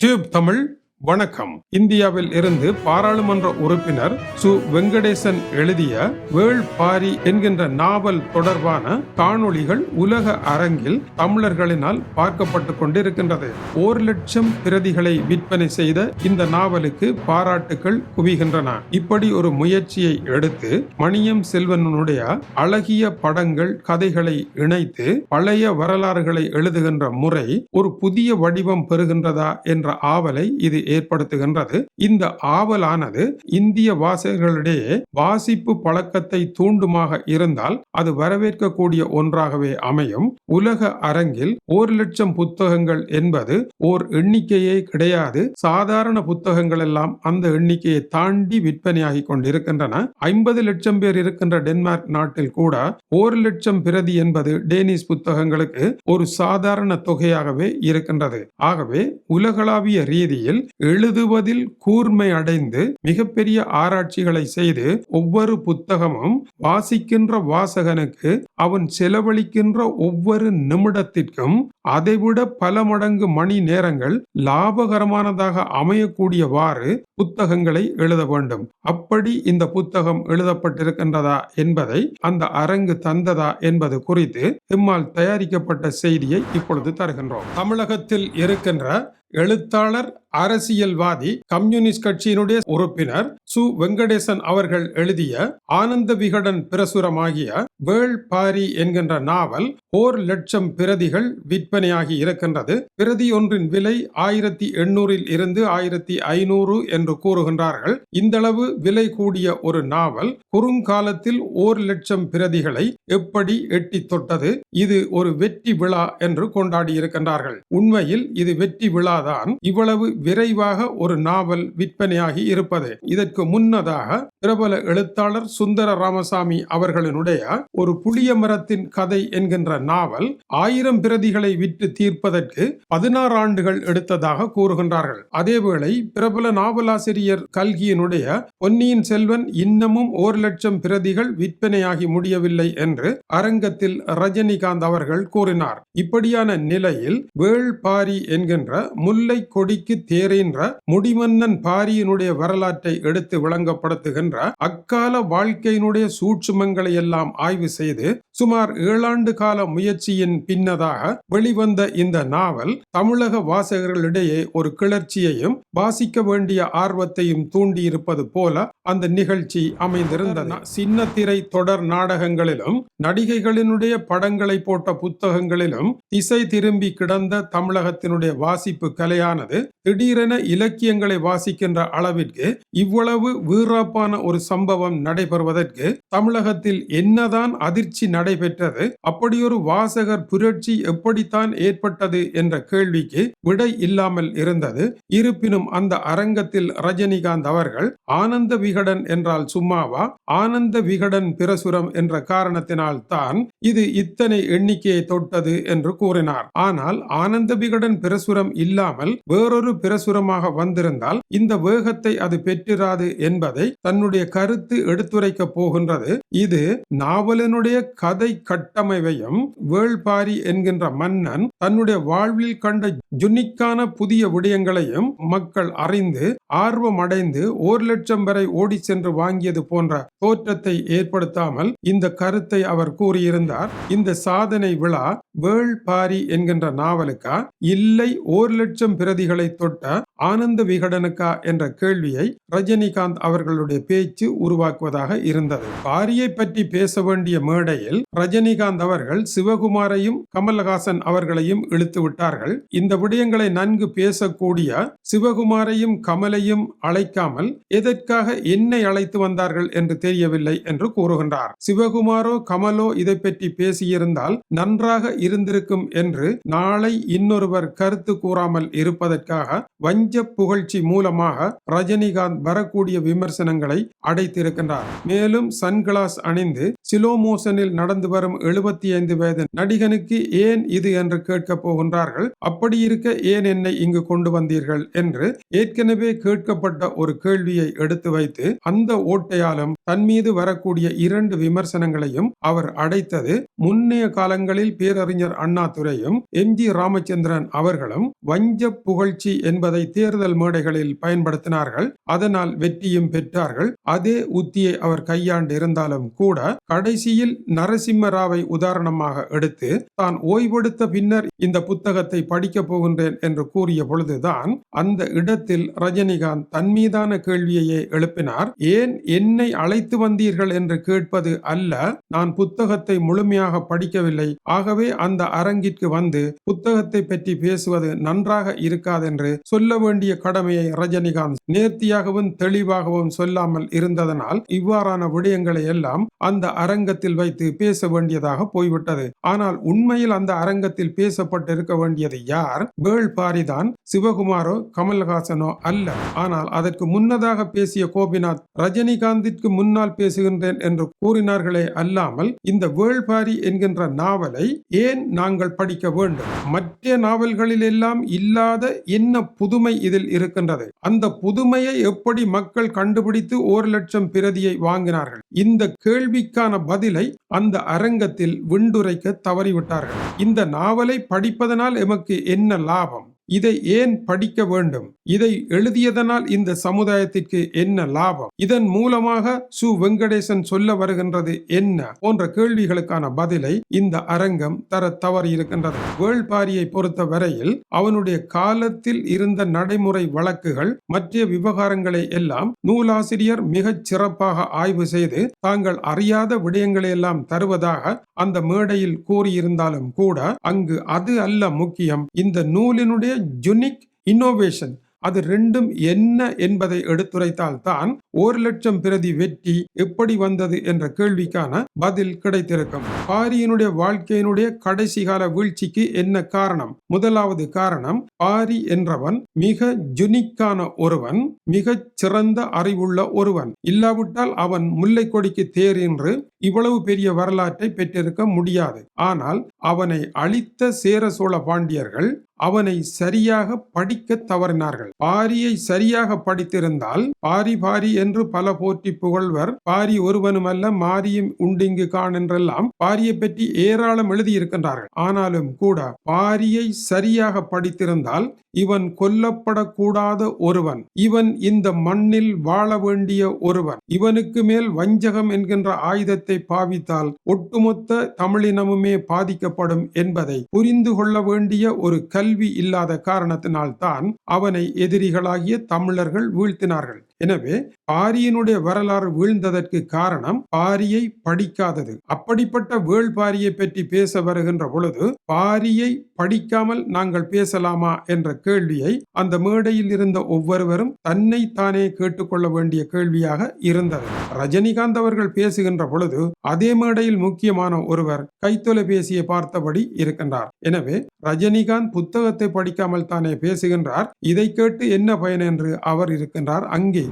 Tube Tamil வணக்கம். இந்தியாவில் இருந்து பாராளுமன்ற உறுப்பினர் சு. வெங்கடேசன் எழுதிய வேள் பாரி என்கின்ற நாவல் தொடர்பான காணொளிகள் உலக அரங்கில் தமிழர்களினால் பார்க்கப்பட்டு கொண்டிருக்கின்றது. ஒரு லட்சம் பிரதிகளை விற்பனை செய்த இந்த நாவலுக்கு பாராட்டுகள் குவிகின்றன. இப்படி ஒரு முயற்சியை எடுத்து மணியம் செல்வனுடைய அழகிய படங்கள் கதைகளை இணைத்து பழைய வரலாறுகளை எழுதுகின்ற முறை ஒரு புதிய வடிவம் பெறுகின்றதா என்ற ஆவலை இது ஏற்படுத்துகின்றது. இந்த ஆவலானது இந்திய வாசகர்களிடையே வாசிப்பு பழக்கத்தை தூண்டுமாக இருந்தால் அது வரவேற்கக்கூடிய ஒன்றாகவே அமையும். உலக அரங்கில் ஒரு லட்சம் புத்தகங்கள் என்பது ஓர் எண்ணிக்கையே கிடையாது. சாதாரண புத்தகங்கள் எல்லாம் அந்த எண்ணிக்கையை தாண்டி விற்பனையாகி கொண்டிருக்கின்றன. ஐம்பது லட்சம் பேர் இருக்கின்ற டென்மார்க் நாட்டில் கூட ஒரு லட்சம் பிரதி என்பது டேனிஸ் புத்தகங்களுக்கு ஒரு சாதாரண தொகையாகவே இருக்கின்றது. ஆகவே உலகளாவிய ரீதியில் எழுதுவதில் கூர்மை அடைந்து மிகப்பெரிய ஆராய்ச்சிகளை செய்து ஒவ்வொரு புத்தகமும் வாசிக்கின்ற வாசகனுக்கு அவன் செலவழிக்கின்ற ஒவ்வொரு நிமிடத்திற்கும் அதைவிட பல மடங்கு மணி நேரங்கள் லாபகரமானதாக அமையக்கூடியவாறு புத்தகங்களை எழுத வேண்டும். அப்படி இந்த புத்தகம் எழுதப்பட்டிருக்கின்றதா என்பதை அந்த அரங்கு தந்ததா என்பது குறித்து இம்மால் தயாரிக்கப்பட்ட செய்தியை இப்பொழுது தருகின்றோம். தமிழகத்தில் இருக்கின்ற எழுத்தாளர் அரசியல்வாதி கம்யூனிஸ்ட் கட்சியினுடைய உறுப்பினர் சு. வெங்கடேசன் அவர்கள் எழுதிய ஆனந்த விகடன் பிரசுரமாகிய வேள் பாரி என்கின்ற நாவல் ஓர் லட்சம் பிரதிகள் விற்பனையாகி இருக்கின்றது. பிரதி ஒன்றின் விலை ஆயிரத்தி எண்ணூறில் இருந்து ஆயிரத்தி ஐநூறு என்று கூறுகின்றார்கள். இந்தளவு விலை கூடிய ஒரு நாவல் குறுங்காலத்தில் ஓர் லட்சம் பிரதிகளை எப்படி எட்டி தொட்டது? இது ஒரு வெற்றி விழா என்று கொண்டாடி இருக்கின்றார்கள். உண்மையில் இது வெற்றி விழா விழாதான் இவ்வளவு விரைவாக ஒரு நாவல் விற்பனையாகி இருப்பது. இதற்கு முன்னதாக பிரபல எழுத்தாளர் சுந்தர ராமசாமி அவர்களினுடைய ஒரு புளிய மரத்தின் கதை என்கின்ற நாவல் ஆயிரம் பிரதிகளை விற்று தீர்ப்பதற்கு பதினாறு ஆண்டுகள் எடுத்ததாக கூறுகின்றார்கள். அதேவேளை பிரபல நாவலாசிரியர் கல்கியினுடைய பொன்னியின் செல்வன் இன்னமும் ஒரு லட்சம் பிரதிகள் விற்பனையாகி முடியவில்லை என்று அரங்கத்தில் ரஜினிகாந்த் அவர்கள் கூறினார். இப்படியான நிலையில் வேள் பாரி என்கின்ற முல்லை கொடிக்கு தேரின்ற முடிமன்னன் பாரியினுடைய வரலாற்றை எடுத்து விளங்கப்படுத்துகின்ற அக்கால வாழ்க்கையினுடைய சூட்சுமங்களை எல்லாம் ஆய்வு செய்து சுமார் ஏழாண்டு கால முயற்சியின் பின்னதாக வெளிவந்த இந்த நாவல் தமிழக வாசகர்களிடையே ஒரு கிளர்ச்சியையும் வாசிக்க வேண்டிய ஆர்வத்தையும் தூண்டியிருப்பது போல அந்த நிகழ்ச்சி அமைந்திருந்த சின்ன திரை தொடர் நாடகங்களிலும் நடிகைகளினுடைய படங்களை போட்ட புத்தகங்களிலும் திசை திரும்பி கிடந்த தமிழகத்தினுடைய வாசிப்பு கலையானது திடீரென இலக்கியங்களை வாசிக்கின்ற அளவிற்கு இவ்வளவு வீராப்பான ஒரு சம்பவம் நடைபெறுவதற்கு தமிழகத்தில் என்னதான் அதிர்ச்சி நடைபெற்றது அப்படியொரு வாசகர் புரட்சி எப்படித்தான் ஏற்பட்டது என்ற கேள்விக்கு விடை இல்லாமல் இருந்தது. இருப்பினும் அந்த அரங்கத்தில் ரஜினிகாந்த் அவர்கள் ஆனந்த விகடன் என்றால் சும்மாவா ஆனந்த விகடன் பிரசுரம் என்ற காரணத்தினால் தான் இது இத்தனை எண்ணிக்கையை தொட்டது என்று கூறினார். ஆனால் ஆனந்த விகடன் பிரசுரம் இல்லாமல் வேறொரு பிரசுரமாக வந்திருந்தால் இந்த வேகத்தை அது பெற்றிராது என்பதை தன்னுடைய கருத்து எடுத்துரைக்க போகின்றது. இது நாவலனுடைய கதை கட்டமைவையும் வேள்பாரி என்கின்ற மன்னன் தன்னுடைய வாழ்வில் கண்ட ஜுனிக்கான புதிய விடயங்களையும் மக்கள் அறிந்து ஆர்வம் அடைந்து ஒரு லட்சம் வரை ஓடி சென்று வாங்கியது போன்ற தோற்றத்தை ஏற்படுத்தாமல் இந்த கருத்தை அவர் கூறியிருந்தார். இந்த சாதனை விழா வேள் பாரி என்கின்ற நாவலுக்கா? இல்லை ஒரு லட்சம் பிரதிகளை தொட்ட ஆனந்த விகடனுக்கா என்ற கேள்வியை ரஜினிகாந்த் அவர்களுடைய பேச்சு உருவாக்குவதாக இருந்தது. பாரியை பற்றி பேச வேண்டிய மேடையில் ரஜினிகாந்த் அவர்கள் சிவகுமாரையும் கமல்ஹாசன் அவர்களையும் இழுத்து விட்டார்கள். இந்த விடயங்களை நன்கு பேசக்கூடிய சிவகுமாரையும் கமலையும் அழைக்காமல் எதற்காக என்னை அழைத்து வந்தார்கள் என்று தெரியவில்லை என்று கூறுகின்றார். சிவகுமாரோ கமலோ இதை பற்றி பேசியிருந்தால் நன்றாக இருந்திருக்கும் என்று நாளை இன்னொருவர் கருத்து கூறாமல் இல்லாமல் இருப்பதற்காக வஞ்ச புகழ்ச்சி மூலமாக ரஜினிகாந்த் வரக்கூடிய விமர்சனங்களை அடைத்திருக்கின்றார். மேலும் சன்கிளாஸ் அணிந்து சிலோ மோஷனில் நடந்து வரும் எழுபத்தி ஐந்து வயது நடிகனுக்கு ஏன் இது என்று கேட்க போகின்றார்கள். அப்படி இருக்க ஏன் என்னை இங்கு கொண்டு வந்தீர்கள்? என்று ஏற்கனவே கேட்கப்பட்ட ஒரு கேள்வியை எடுத்து வைத்து அந்த ஓட்டையாலும் தன் மீது வரக்கூடிய இரண்டு விமர்சனங்களையும் அவர் அடைத்தது. முன்னைய காலங்களில் பேரறிஞர் அண்ணாதுரையும் எம். ஜி. ராமச்சந்திரன் அவர்களும் வஞ்ச புகழ்ச்சி என்பதை தேர்தல் மேடைகளில் பயன்படுத்தினார்கள். அதனால் வெற்றியும் பெற்றார்கள். அதே உத்தியை அவர் கையாண்டு இருந்தாலும் கூட கடைசியில் நரசிம்ம ராவை உதாரணமாக எடுத்து தான் ஓய்வெடுத்த பின்னர் இந்த புத்தகத்தை படிக்கப் போகின்றேன் என்று கூறிய பொழுதுதான் அந்த இடத்தில் ரஜினிகாந்த் தன் மீதான கேள்வியையே எழுப்பினார். ஏன் என்னை அழை அழைத்து வந்தீர்கள் என்று கேட்பது அல்ல. நான் புத்தகத்தை முழுமையாக படிக்கவில்லை. ஆகவே அந்த அரங்கிற்கு வந்து புத்தகத்தை பற்றி பேசுவது நன்றாக இருக்காதென்று சொல்ல வேண்டிய கடமையை ரஜினிகாந்த் நேர்த்தியாகவும் தெளிவாகவும் சொல்லாமல் இருந்ததனால் இவ்வாறான விடயங்களை எல்லாம் அந்த அரங்கத்தில் வைத்து பேச வேண்டியதாக போய்விட்டது. ஆனால் உண்மையில் அந்த அரங்கத்தில் பேசப்பட்டிருக்க வேண்டியது யார்? வேள் பாரிதான் சிவகுமாரோ கமல்ஹாசனோ அல்ல. ஆனால் அதற்கு முன்னதாக பேசிய கோபிநாத் ரஜினிகாந்திற்கு முன் முன்னால் பேசுகின்றேன் என்று கூறினார்களே அல்லாமல் இந்த வேள்பாரி என்கின்ற நாவலை ஏன் நாங்கள் படிக்க வேண்டும்? மற்ற நாவல்களில் எல்லாம் இல்லாத என்ன புதுமை இதில் இருக்கின்றது? அந்த புதுமையை எப்படி மக்கள் கண்டுபிடித்து ஒரு லட்சம் பிரதியை வாங்கினார்கள்? இந்த கேள்விக்கான பதிலை அந்த அரங்கத்தில் விண்டுரைக்க தவறிவிட்டார்கள். இந்த நாவலை படிப்பதனால் எமக்கு என்ன லாபம்? இதை ஏன் படிக்க வேண்டும்? இதை எழுதியதனால் இந்த சமுதாயத்திற்கு என்ன லாபம்? இதன் மூலமாக சு. வெங்கடேசன் சொல்ல வருகின்றது என்ன? போன்ற கேள்விகளுக்கான பதிலை இந்த அரங்கம் தர தவறி இருக்கின்றது. வேள்பாரியை பொறுத்த வரையில் அவனுடைய காலத்தில் இருந்த நடைமுறை வழக்குகள் மற்ற விவகாரங்களை எல்லாம் நூலாசிரியர் மிகச் சிறப்பாக ஆய்வு செய்து தாங்கள் அறியாத விடயங்களை எல்லாம் தருவதாக அந்த மேடையில் கூறியிருந்தாலும் கூட அங்கு அது அல்ல முக்கியம். இந்த நூலினுடைய யுனிக் இன்னோவேஷன் அது ரெண்டும் என்ன என்பதை எடுத்துரைத்தால் தான் ஒரு லட்சம் பிரதி வெற்றி எப்படி வந்தது என்ற கேள்விக்கான பதில் கிடைத்திருக்கும். பாரியினுடைய வாழ்க்கையினுடைய கடைசி கால வீழ்ச்சிக்கு என்ன காரணம்? முதலாவது காரணம் பாரி என்றவன் மிக ஜுனிக்கான ஒருவன் மிக சிறந்த அறிவுள்ள ஒருவன். இல்லாவிட்டால் அவன் முல்லை கொடிக்கு தேர் என்று இவ்வளவு பெரிய வரலாற்றை பெற்றிருக்க முடியாது. ஆனால் அவனை அழித்த சேர சோழ பாண்டியர்கள் அவனை சரியாக படிக்க தவறினார்கள். பாரியை சரியாக படித்திருந்தால் பாரி பாரி என்று பல போற்றி புகழ்வர். பாரி ஒருவனுமல்ல மாரியும் உண்டிங்கு கான் என்றெல்லாம் பாரியை பற்றி ஏராளம் எழுதியிருக்கின்றார்கள். ஆனாலும் கூட பாரியை சரியாக படித்திருந்தால் இவன் கொல்லப்படக்கூடாத ஒருவன். இவன் இந்த மண்ணில் வாழ வேண்டிய ஒருவன். இவனுக்கு மேல் வஞ்சகம் என்கின்ற ஆயுதத்தை பாவித்தால் ஒட்டுமொத்த தமிழினமுமே பாதிக்க வைக்கப்படும் என்பதை புரிந்து கொள்ள வேண்டிய ஒரு கல்வி இல்லாத காரணத்தினால்தான் அவனை எதிரிகளாகிய தமிழர்கள் வீழ்த்தினார்கள். எனவே பாரியினுடைய வரலாறு வீழ்ந்ததற்கு காரணம் பாரியை படிக்காதது. அப்படிப்பட்ட வேள்பாரியை பற்றி பேச வருகின்ற பொழுது பாரியை படிக்காமல் நாங்கள் பேசலாமா என்ற கேள்வியை அந்த மேடையில் இருந்த ஒவ்வொருவரும் தன்னை தானே கேட்டுக்கொள்ள வேண்டிய கேள்வியாக இருந்தது. ரஜினிகாந்த் அவர்கள் பேசுகின்ற பொழுது அதே மேடையில் முக்கியமான ஒருவர் கைத்தொலைபேசியை பார்த்தபடி இருக்கின்றார். எனவே ரஜினிகாந்த் புத்தகத்தை படிக்காமல் தானே பேசுகின்றார். இதை கேட்டு என்ன பயன் என்று அவர் இருக்கின்றார். அங்கே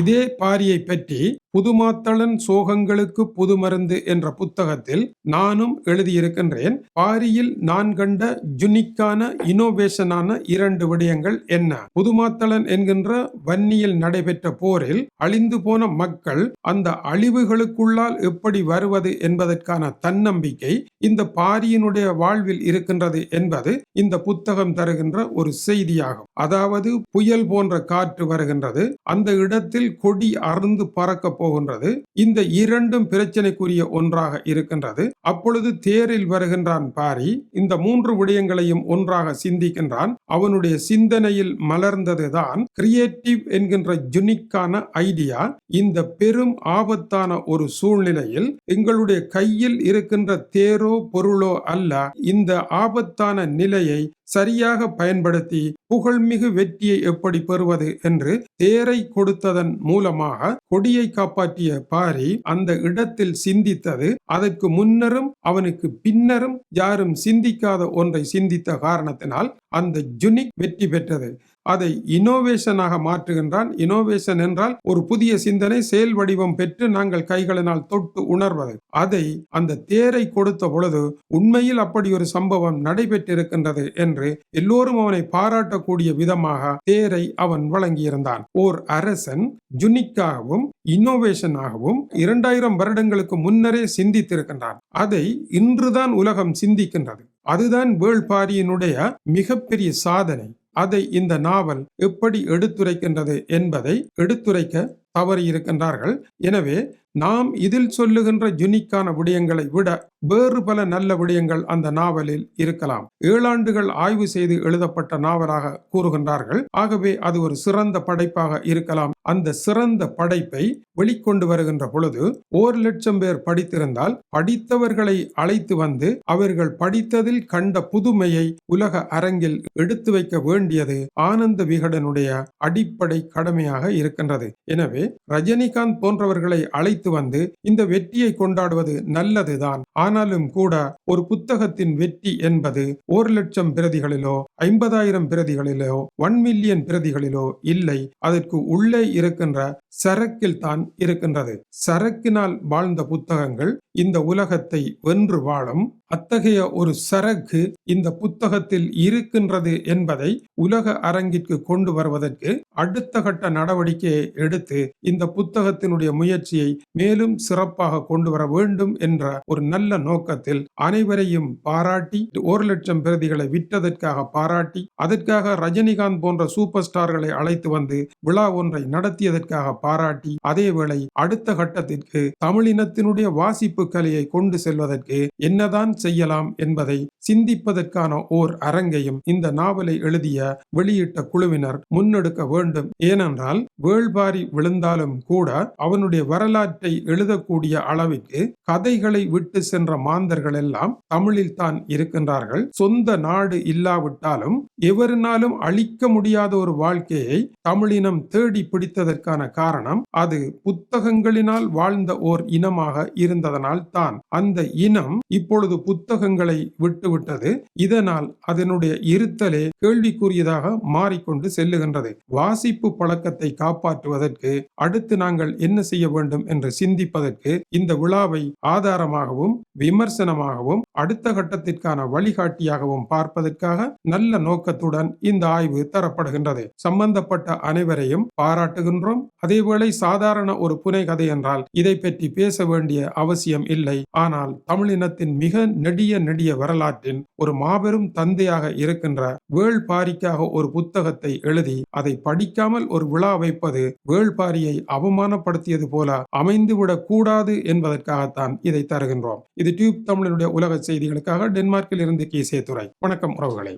இதே பாரியை பற்றி புதுமாத்தளன் சோகங்களுக்கு புதுமருந்து என்ற புத்தகத்தில் நானும் எழுதியிருக்கின்றேன். பாரியில் நான் கண்ட ஜுனிக்கான இனோவேஷனான இரண்டு விடயங்கள் என்ன? புதுமாத்தளன் என்கின்ற வன்னியில் நடைபெற்ற போரில் அழிந்து போன மக்கள் அந்த அழிவுகளுக்குள்ளால் எப்படி வருவது என்பதற்கான தன்னம்பிக்கை இந்த பாரியினுடைய வாழ்வில் இருக்கின்றது என்பது இந்த புத்தகம் தருகின்ற ஒரு செய்தியாகும். அதாவது புயல் போன்ற காற்று வருகின்றது. அந்த இடத்தில் கொடி அறுந்து பறக்க போகின்றது. இந்த இரண்டும் பிரச்சனைக்குரிய ஒன்றாக இருக்கின்றது. அப்பொழுது தேரில் வருகின்றான் பாரி. இந்த மூன்று விடயங்களையும் ஒன்றாக சிந்திக்கின்றான். அவனுடைய சிந்தனையில் மலர்ந்ததுதான் கிரியேட்டிவ் என்கின்ற ஜுனிக்கான ஐடியா இந்த பெரும் ஆபத்தான ஒரு சூழ்நிலையில் எங்களுடைய கையில் இருக்கின்ற தேரோ பொருளோ அல்ல. இந்த ஆபத்தான நிலையை சரியாக பயன்படுத்தி புகழ்மிகு வெற்றியை எப்படி பெறுவது என்று தேரை கொடுத்ததன் மூலமாக கொடியை காப்பாற்றிய பாரி அந்த இடத்தில் சிந்தித்தது. அதற்கு முன்னரும் அவனுக்கு பின்னரும் யாரும் சிந்திக்காத ஒன்றை சிந்தித்த காரணத்தினால் அந்த ஜுனிக் வெற்றி பெற்றது. அதை இனோவேஷனாக மாற்றுகின்றான். இனோவேஷன் என்றால் ஒரு புதிய சிந்தனை செயல் வடிவம் பெற்று நாங்கள் கைகளினால் தொட்டு உணர்வது. அதை அந்த தேரை கொடுத்த பொழுது உண்மையில் அப்படி ஒரு சம்பவம் நடைபெற்றிருக்கின்றது என்று எல்லோரும் அவனை பாராட்டக்கூடிய விதமாக தேரை அவன் வழங்கியிருந்தான். ஓர் அரசன் ஜுனிக்காகவும் இன்னோவேஷனாகவும் இரண்டாயிரம் வருடங்களுக்கு முன்னரே சிந்தித்திருக்கின்றான். அதை இன்றுதான் உலகம் சிந்திக்கின்றது. அதுதான் வேள்பாரியினுடைய மிகப்பெரிய சாதனை. அதை இந்த நாவல் எப்படி எடுத்துரைக்கின்றது என்பதை எடுத்துரைக்க தவறியிருக்கின்றார்கள். எனவே நாம் இதில் சொல்லுகின்ற யுனிக்கான விடயங்களை விட வேறு பல நல்ல விடயங்கள் அந்த நாவலில் இருக்கலாம். ஏழாண்டுகள் ஆய்வு செய்து எழுதப்பட்ட நாவலாக கூறுகின்றார்கள். ஆகவே அது ஒரு சிறந்த படைப்பாக இருக்கலாம். அந்த சிறந்த படைப்பை வெளிக்கொண்டு வருகின்ற பொழுது ஓர் லட்சம் பேர் படித்திருந்தால் படித்தவர்களை அழைத்து வந்து அவர்கள் படித்ததில் கண்ட புதுமையை உலக அரங்கில் எடுத்து வைக்க வேண்டியது ஆனந்த விகடனுடைய அடிப்படை கடமையாக இருக்கின்றது. எனவே ரஜினிகாந்த் போன்றவர்களை அழைத்து அழைத்து வந்து இந்த வெற்றியை கொண்டாடுவது நல்லதுதான். ஆனாலும் கூட ஒரு புத்தகத்தின் வெற்றி என்பது ஒரு லட்சம் பிரதிகளிலோ ஐம்பதாயிரம் பிரதிகளிலோ ஒன் மில்லியன் பிரதிகளிலோ இல்லை. அதற்கு உள்ளே இருக்கின்ற சரக்கில் தான் இருக்கின்றது. சரக்கினால் வாழ்ந்த புத்தகங்கள் இந்த உலகத்தை வென்று வாழும் அத்தகைய ஒரு சரக்கு இந்த புத்தகத்தில் இருக்கின்றது என்பதை உலக அரங்கிற்கு கொண்டு வருவதற்கு அடுத்த கட்ட நடவடிக்கையை எடுத்து இந்த புத்தகத்தினுடைய முயற்சியை மேலும் சிறப்பாக கொண்டு வர வேண்டும் என்ற ஒரு நல்ல நோக்கத்தில் அனைவரையும் பாராட்டி ஒரு லட்சம் பிரதிகளை விற்றதற்காக பாராட்டி அதற்காக ரஜினிகாந்த் போன்ற சூப்பர் ஸ்டார்களை அழைத்து வந்து விழா ஒன்றை நடத்தியதற்காக பாராட்டி அதேவேளை அடுத்த கட்டத்திற்கு தமிழினத்தினுடைய வாசிப்பு கலையை கொண்டு செல்வதற்கு என்னதான் செய்யலாம் என்பதை சிந்திப்பதற்கான ஓர் அரங்கையும் இந்த நாவலை எழுதிய வெளியிட்ட குழுவினர் முன்னெடுக்க வேண்டும். ஏனென்றால் வேள்பாரி விழுந்தாலும் கூட அவனுடைய வரலாற்றை எழுதக்கூடிய அளவிற்கு கதைகளை விட்டு சென்ற மாந்தர்கள் எல்லாம் தமிழில் தான் இருக்கின்றார்கள். சொந்த நாடு இல்லாவிட்டாலும் எவரினாலும் அழிக்க முடியாத ஒரு வாழ்க்கையை தமிழினம் தேடி பிடித்ததற்கான காரணம் அது புத்தகங்களினால் வாழ்ந்த ஓர் இனமாக இருந்ததனால் தான். அந்த இனம் இப்பொழுது புத்தகங்களை விட்டுவிட்டது. இதனால் அதனுடைய இருத்தலே கேள்விக்குரியதாக மாறிக்கொண்டு செல்லுகின்றது. வாசிப்பு பழக்கத்தை காப்பாற்றுவதற்கு அடுத்து நாங்கள் என்ன செய்ய வேண்டும் என்று சிந்திப்பதற்கு இந்த விழாவை ஆதாரமாகவும் விமர்சனமாகவும் அடுத்த கட்டத்திற்கான வழிகாட்டியாகவும் பார்ப்பதற்காக நல்ல நோக்கத்துடன் இந்த ஆய்வு தரப்படுகின்றது. சம்பந்தப்பட்ட அனைவரையும் பாராட்டுகின்றோம். அதேவேளை சாதாரண ஒரு புனை கதை என்றால் இதை பற்றி பேச வேண்டிய அவசியம் இல்லை. ஆனால் தமிழினத்தின் மிக நெடிய நெடிய வரலாற்றின் ஒரு மாபெரும் தந்தையாக இருக்கின்ற வேள்பாரிக்காக ஒரு புத்தகத்தை எழுதி அதை படிக்காமல் ஒரு விழா வைப்பது வேள்பாரியை அவமானப்படுத்தியது போல அமைந்துவிடக் கூடாது என்பதற்காகத்தான் இதை தருகின்றோம். இது டியூப் தமிழனுடைய உலக செய்திகளுக்காக டென்மார்க்கில் இருந்து கீசே துறை வணக்கம் உறவுகளை.